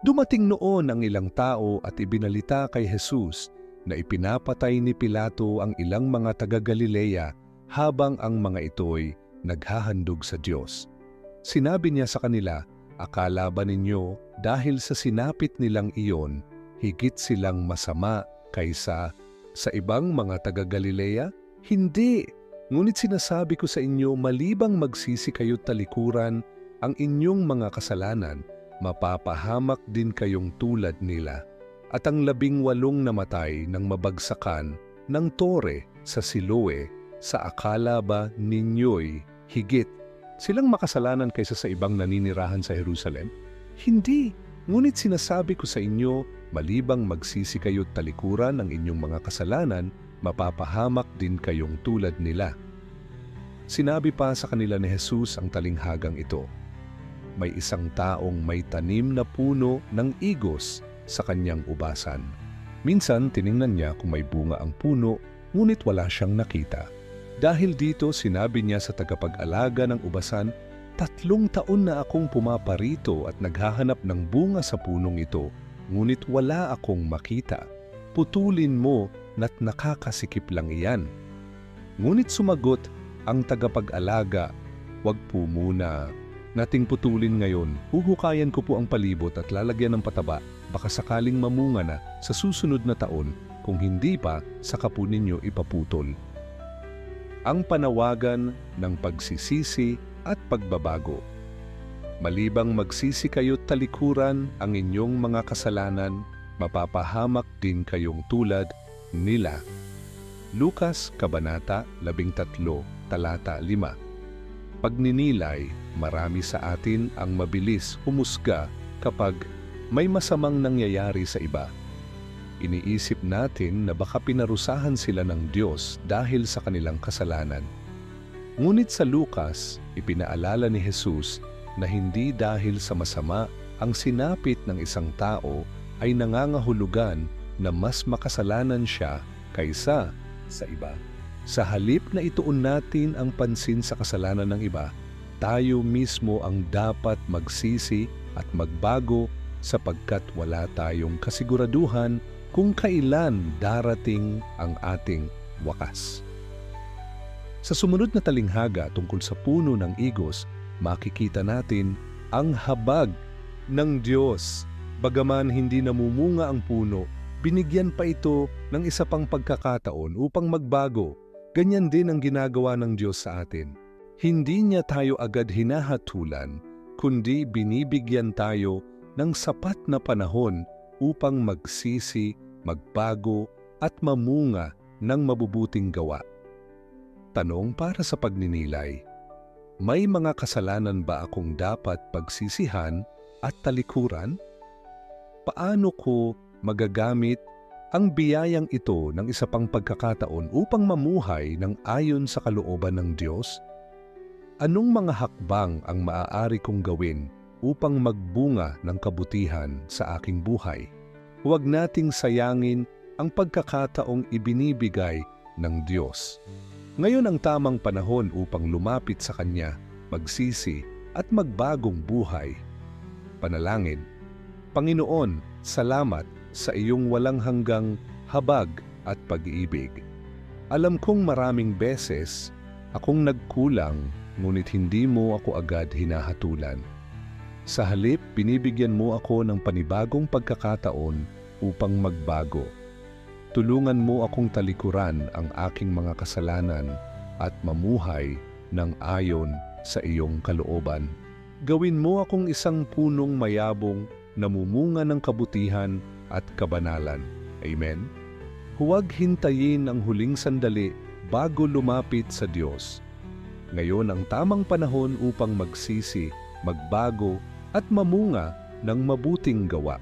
Dumating noon ang ilang tao at ibinalita kay Jesus na ipinapatay ni Pilato ang ilang mga taga-Galilea habang ang mga ito'y naghahandog sa Diyos. Sinabi niya sa kanila, Akala ba ninyo dahil sa sinapit nilang iyon, higit silang masama kaysa sa ibang mga taga-Galilea? Hindi! Ngunit sinasabi ko sa inyo, malibang magsisi kayo't talikuran ang inyong mga kasalanan, mapapahamak din kayong tulad nila. At ang labing walong namatay ng mabagsakan ng tore sa Siloe, sa akala ba ninyo'y higit silang makasalanan kaysa sa ibang naninirahan sa Jerusalem? Hindi! Ngunit sinasabi ko sa inyo, malibang magsisi kayo't talikuran ng inyong mga kasalanan, mapapahamak din kayong tulad nila. Sinabi pa sa kanila ni Jesus ang talinghagang ito, May isang taong may tanim na puno ng igos sa kanyang ubasan. Minsan tiningnan niya kung may bunga ang puno, ngunit wala siyang nakita. Dahil dito sinabi niya sa tagapag-alaga ng ubasan, Tatlong taon na akong pumaparito at naghahanap ng bunga sa punong ito, ngunit wala akong makita. Putulin mo na't nakakasikip lang iyan. Ngunit sumagot ang tagapag-alaga, Huwag po muna. Nating putulin ngayon, huhukayan ko po ang palibot at lalagyan ng pataba, baka sakaling mamunga na sa susunod na taon, kung hindi pa, saka po ninyo ipaputol ang panawagan ng pagsisisi at pagbabago. Malibang magsisi kayo't talikuran ang inyong mga kasalanan, mapapahamak din kayong tulad nila. Lukas Kabanata 13, Talata 5 Pagninilay, marami sa atin ang mabilis humusga kapag may masamang nangyayari sa iba iniisip natin na baka pinarusahan sila ng Diyos dahil sa kanilang kasalanan. Ngunit sa Lukas, ipinaalala ni Jesus na hindi dahil sa masama ang sinapit ng isang tao ay nangangahulugan na mas makasalanan siya kaysa sa iba. Sa halip na ituon natin ang pansin sa kasalanan ng iba, tayo mismo ang dapat magsisi at magbago sapagkat wala tayong kasiguraduhan kung kailan darating ang ating wakas. Sa sumunod na talinghaga tungkol sa puno ng igos, makikita natin ang habag ng Diyos. Bagaman hindi namumunga ang puno, binigyan pa ito ng isa pang pagkakataon upang magbago. Ganyan din ang ginagawa ng Diyos sa atin. Hindi niya tayo agad hinahatulan, kundi binibigyan tayo ng sapat na panahon upang magsisi, magbago at mamunga ng mabubuting gawa. Tanong para sa pagninilay, may mga kasalanan ba akong dapat pagsisihan at talikuran? Paano ko magagamit ang biyayang ito ng isa pang pagkakataon upang mamuhay ng ayon sa kalooban ng Diyos? Anong mga hakbang ang maaari kong gawin upang magbunga ng kabutihan sa aking buhay. Huwag nating sayangin ang pagkakataong ibinibigay ng Diyos. Ngayon ang tamang panahon upang lumapit sa Kanya, magsisi at magbagong buhay. Panalangin, Panginoon, salamat sa iyong walang hanggang habag at pag-ibig. Alam kong maraming beses akong nagkulang ngunit hindi mo ako agad hinahatulan. Sa halip, binibigyan mo ako ng panibagong pagkakataon upang magbago. Tulungan mo akong talikuran ang aking mga kasalanan at mamuhay ng ayon sa iyong kalooban. Gawin mo akong isang punong mayabong namumunga ng kabutihan at kabanalan. Amen. Huwag hintayin ang huling sandali bago lumapit sa Diyos. Ngayon ang tamang panahon upang magsisi, magbago at mamunga ng mabuting gawa.